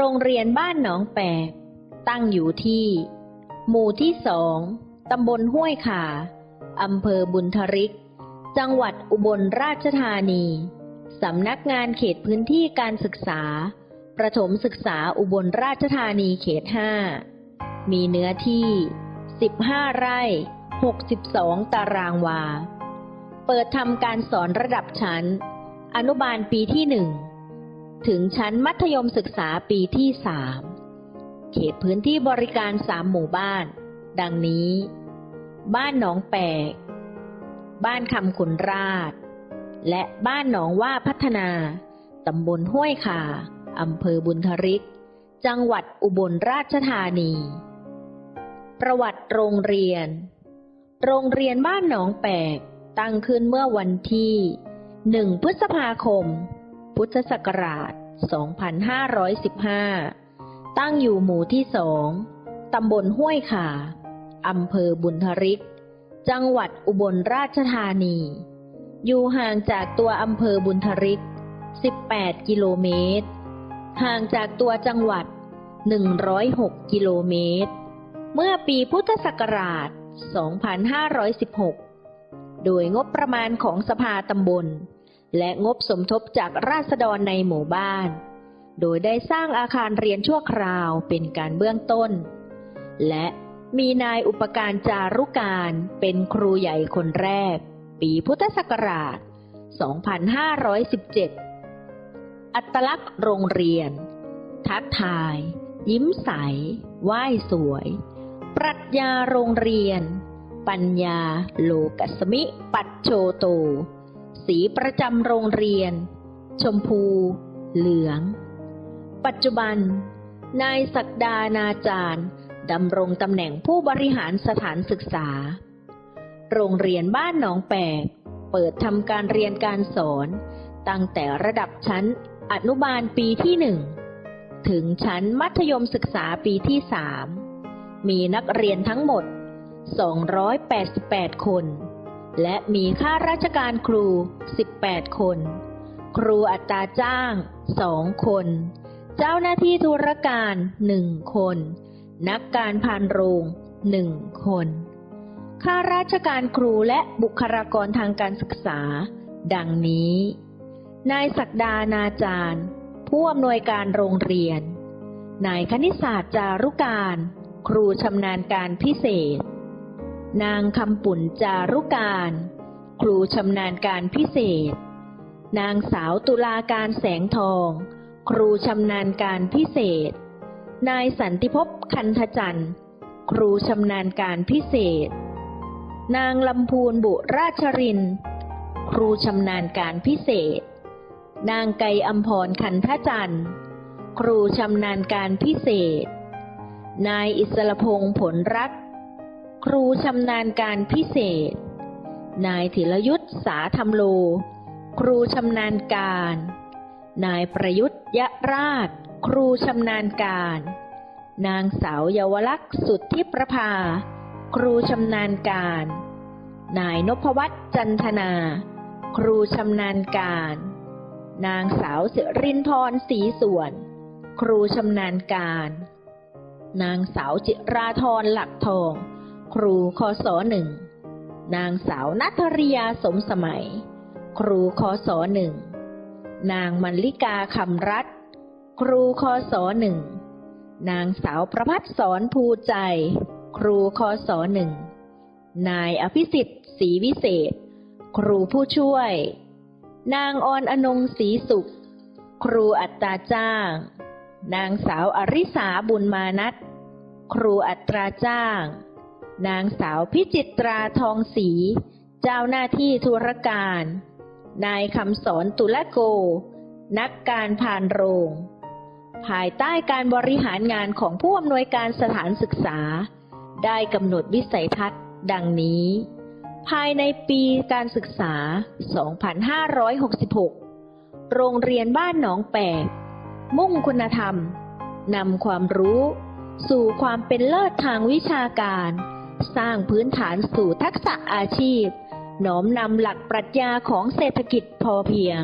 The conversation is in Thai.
โรงเรียนบ้านหนองแปก ตั้งอยู่ที่ หมู่ที่สอง ตำบลห้วยขาอำเภอบุญทริก จังหวัดอุบลราชธานี สำนักงานเขตพื้นที่การศึกษา ประถมศึกษาอุบลราชธานีเขต5มีเนื้อที่ 15 ไร่ 62 ตารางวา เปิดทำการสอนระดับชั้น อนุบาลปีที่1 ถึงชั้นมัธยมศึกษาปีที่3เขตพื้นที่บริการ3หมู่บ้าน ดังนี้ บ้านหนองแปก บ้านคำขุนราช และบ้านหนองว่าพัฒนา ตำบลห้วยขาอำเภอบุญทริก จังหวัดอุบลราชธานี ประวัติโรงเรียน โรงเรียนบ้านหนองแปกตั้งขึ้นเมื่อวันที่ 1 พฤษภาคม พุทธศักราช 2515 ตั้งอยู่หมู่ที่สอง ตำบลห้วยขาอำเภอบุญทริก จังหวัดอุบลราชธานี อยู่ห่างจากตัวอำเภอบุญทริก 18 กิโลเมตร ห่างจากตัวจังหวัด 106 กิโลเมตร เมื่อปีพุทธศักราช 2516 โดยงบประมาณของสภาตำบล และงบสมทบจากราษฎรในหมู่บ้าน โดยได้สร้างอาคารเรียนชั่วคราวเป็นการเบื้องต้น และมีนายอุปการจารุการเป็นครูใหญ่คนแรก ปีพุทธศักราช 2517 อัตลักษณ์โรงเรียน ทักทาย ยิ้มใส ไหว้สวย ปรัชญาโรงเรียน ปัญญาโลกัสมิ ปัจโชโต สีประจำโรงเรียน ชมพู เหลือง ปัจจุบัน นายศักดานาจารย์ดำรงตำแหน่งผู้บริหารสถานศึกษา โรงเรียนบ้านหนองแปกเปิดทำการเรียนการสอน ตั้งแต่ระดับชั้นอนุบาลปีที่หนึ่งถึงชั้นมัธยมศึกษาปีที่สามมีนักเรียนทั้งหมด 288 คน และมีข้าราชการครู 18 คน ครูอัตราจ้าง 2 คน เจ้าหน้าที่ธุรการ 1 คน นักการพานโรง 1 คน ข้าราชการครูและบุคลากรทางการศึกษา ดังนี้ นายศักดานาจารย์ ผู้อำนวยการโรงเรียน นายคณิตศาสตร์จารุการ ครูชำนาญการพิเศษ นางคำปุ่นจารุการ ครูชำนาญการพิเศษ นางสาวตุลาการแสงทอง ครูชำนาญการพิเศษ นายสันติภพคันธจันทร์ ครูชำนาญการพิเศษ นางลำพูนบุราชรินทร์ครูชำนาญการพิเศษ นางไกอัมพรคันธจันทร์ ครูชำนาญการพิเศษ นายอิสรพงษ์ผลรัก ครูชำนาญการพิเศษ นายถิรยุทธ์สาธรรมโล ครูชำนาญการ นายประยุทธ์ยะราช ครูชำนาญการ นางสาวเยาวลักษณ์สุทธิประภา ครูชำนาญการ นายนพวัฒน์จันทนา ครูชำนาญการ นางสาวสิรินพรศรีส่วน ครูชำนาญการ นางสาวจิราธรหลักทอง ครูคศหนึ่งนางสาวนัทริยาสมสมัย ครูคศหนึ่งนางมัลลิกาคำรัตครูคศหนึ่งนางสาวประพัฒสอนภูใจ ครูคศหนึ่งนายอภิสิทธิ์ศรีวิเศษ ครูผู้ช่วย นางออนอนงศรีสุข ครูอัตราจ้าง นางสาวอริสาบุญมานัทครูอัตราจ้าง นางสาวพิจิตราทองศรีเจ้าหน้าที่ธุรการ นายคำสอนตุลโก นักการผ่านโรง ภายใต้การบริหารงานของผู้อำนวยการสถานศึกษา ได้กำหนดวิสัยทัศน์ดังนี้ ภายในปีการศึกษา 2566 โรงเรียนบ้านหนองแปกมุ่งคุณธรรมนำความรู้ สู่ความเป็นเลิศทางวิชาการ สร้างพื้นฐานสู่ทักษะอาชีพ น้อมนำหลักปรัชญาของเศรษฐกิจพอเพียง